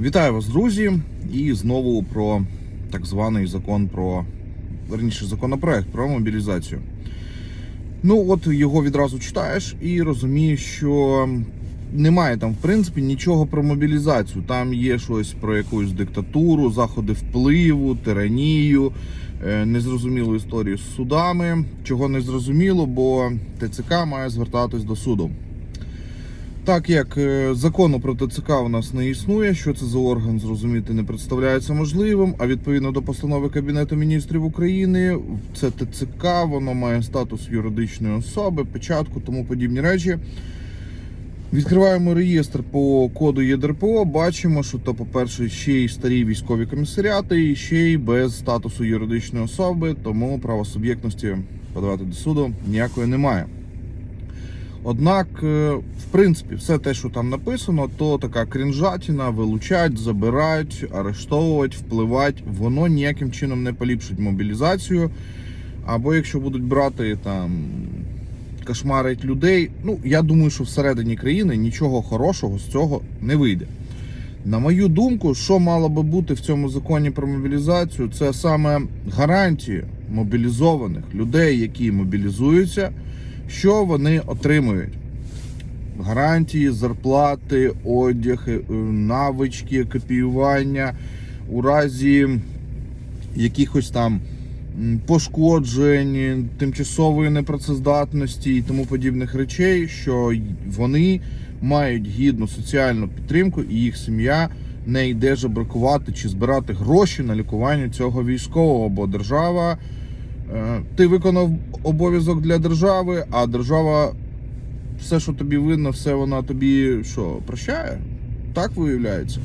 Вітаю вас, друзі! І знову про так званий закон про верніше законопроект про мобілізацію. Ну, от його відразу читаєш і розумієш, що немає там, в принципі, нічого про мобілізацію. Там є щось про якусь диктатуру, заходи впливу, тиранію, е, незрозумілу історію з судами. Чого не зрозуміло, бо ТЦК має звертатись до суду. Так як е, закону про ТЦК у нас не існує, що це за орган зрозуміти не представляється можливим. А відповідно до постанови Кабінету міністрів України, це ТЦК, воно має статус юридичної особи, печатку, тому подібні речі. Відкриваємо реєстр по коду ЄДРПО. Бачимо, що то, по-перше, ще й старі військові комісаріати, і ще й без статусу юридичної особи, тому правосуб'єктності подавати до суду ніякої немає. Однак, е, в принципі, все те, що там написано, то така крінжатіна, вилучать, забирають, арештовувати, впливати, воно ніяким чином не поліпшить мобілізацію. Або якщо будуть брати там кошмарить людей, ну я думаю, що всередині країни нічого хорошого з цього не вийде. На мою думку, що мало би бути в цьому законі про мобілізацію, це саме гарантії мобілізованих людей, які мобілізуються, що вони отримують. Гарантії, зарплати, одяг, е, навички, копіювання у разі якихось там пошкоджень, тимчасової непрацездатності і тому подібних речей, що вони мають гідну соціальну підтримку, і їх сім'я не йде жебракувати чи збирати гроші на лікування цього військового, бо держава. Е, Ти виконав обов'язок для держави, а держава все, що тобі винно, все вона тобі що, прощає? Так виявляється.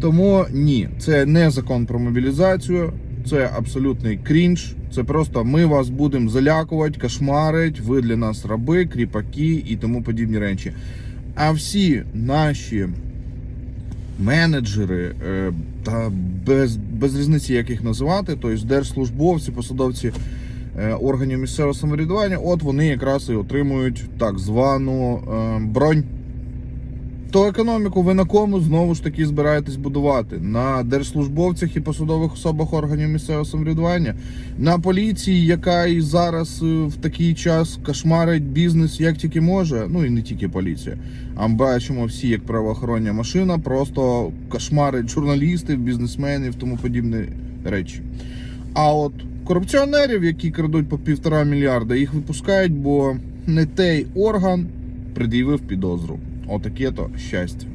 Тому ні, це не закон про мобілізацію, це абсолютний крінж. Це просто ми вас будемо залякувати, кошмарить, ви для нас раби, кріпаки і тому подібні речі. А всі наші менеджери е, та без, без різниці, як їх називати, тобто держслужбовці, посадовці е, органів місцевого самоврядування, от вони якраз і отримують так звану е, бронь. То економіку ви на кому знову ж таки збираєтесь будувати? На держслужбовцях і посадових особах органів місцевого самоврядування, на поліції, яка і зараз е, в такий час кошмарить бізнес як тільки може. Ну і не тільки поліція. А ми бачимо всі, як правоохоронна машина, просто кошмарить журналістів, бізнесменів, тому подібні речі. А от корупціонерів, які крадуть по півтора мільярда, їх випускають, бо не той орган пред'явив підозру. Отаке то щастя.